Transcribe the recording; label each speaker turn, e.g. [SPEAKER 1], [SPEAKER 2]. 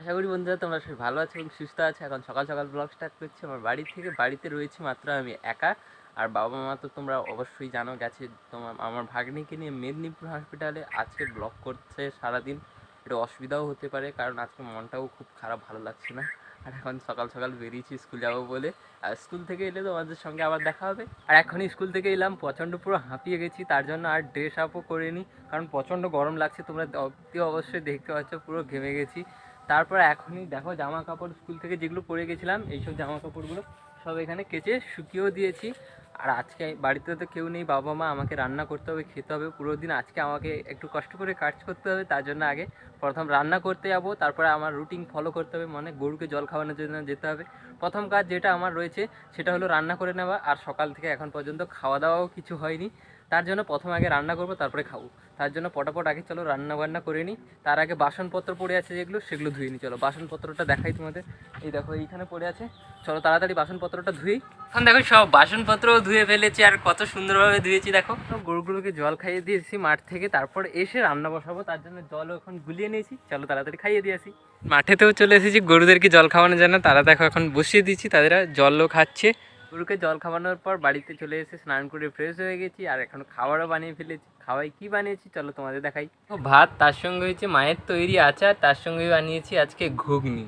[SPEAKER 1] আশা করি বন্ধুরা তোমরা সবাই ভালো আছো এবং সুস্থ আছো। এখন সকাল সকাল ব্লগ স্টার্ট করছি। আমার বাড়ি থেকে বাড়িতে রয়েছি মাত্র আমি একা। আর বাবা মা তো তোমরা অবশ্যই জানো, গেছে তোমার আমার ভাগ্নিকে নিয়ে মেদিনীপুর হসপিটালে আজকে ব্লগ করছে সারাদিন। একটু অসুবিধাও হতে পারে, কারণ আজকে মনটাও খুব খারাপ, ভালো লাগছে না। আর এখন সকাল সকাল বেরিয়েছি স্কুল যাব বলে। আর স্কুল থেকে এলে তোমাদের সঙ্গে আবার দেখা হবে। আর এখনই স্কুল থেকে এলাম, প্রচণ্ড পুরো হাঁপিয়ে গেছি। তার জন্য আর ড্রেস আপও করিনি, কারণ প্রচণ্ড গরম লাগছে। তোমরা অবশ্যই দেখতে পাচ্ছ, পুরো ঘেমে গেছি। তারপর এখনই দেখো জামা কাপড় স্কুল থেকে যেগুলো পরে গেছিলাম, এইসব জামা কাপড়গুলো সব এখানে কেচে শুকিয়েও দিয়েছি। আর আজকে বাড়িতে তো কেউ নেই, বাবা মা, আমাকে রান্না করতে হবে, খেতে হবে, পুরো দিন আজকে আমাকে একটু কষ্ট করে কাজ করতে হবে, তার জন্য আগে প্রথম রান্না করতে যাব, তারপরে আমার রুটিন ফলো করতে হবে মানে গরুকে জল খাওয়ানোর জন্য যেতে হবে। প্রথম কাজ যেটা আমার রয়েছে, সেটা হলো রান্না করে নেওয়া, আর সকাল থেকে এখন পর্যন্ত খাওয়া দাওয়াও কিছু হয়নি। তার জন্য প্রথম আগে রান্না করব, তারপরে খাব। তার জন্য পটাপট আগে চলো রান্না বান্না করে নিই। তার আগে বাসনপত্র পড়ে আছে যেগুলো, সেগুলো ধুয়ে নিই, চলো। বাসনপত্রটা দেখাই তোমাদের। এই দেখো, এইখানে পড়ে আছে। চলো তাড়াতাড়ি বাসনপত্রটা ধুই এখন দেখো, সব বাসনপত্রও ধুয়ে ফেলেছি আর কত সুন্দরভাবে ধুয়েছি দেখো। গরুগুলোকে জল খাইয়ে দিয়েছি মাঠ থেকে তারপর এসে রান্না বসাবো তার জন্য জলও এখন গুলিয়ে নিয়েছি। চলো তাড়াতাড়ি খাইয়ে দিয়েছি মাঠেতেও চলে এসেছি গরুদেরকে জল খাওয়ানোর জন্য তারা দেখো এখন বসিয়ে দিচ্ছি তাদের জলও খাচ্ছে। গরুকে জল খাওয়ানোর পর বাড়িতে চলে এসে স্নান করে ফ্রেশ হয়ে গেছি আর এখন খাবারও বানিয়ে ফেলেছি। খাওয়াই কি বানিয়েছি চলো তোমাদের দেখাই। ও ভাত তার সঙ্গে হয়েছে মায়ের তৈরি আচার তার সঙ্গে বানিয়েছি আজকে ঘুগনি।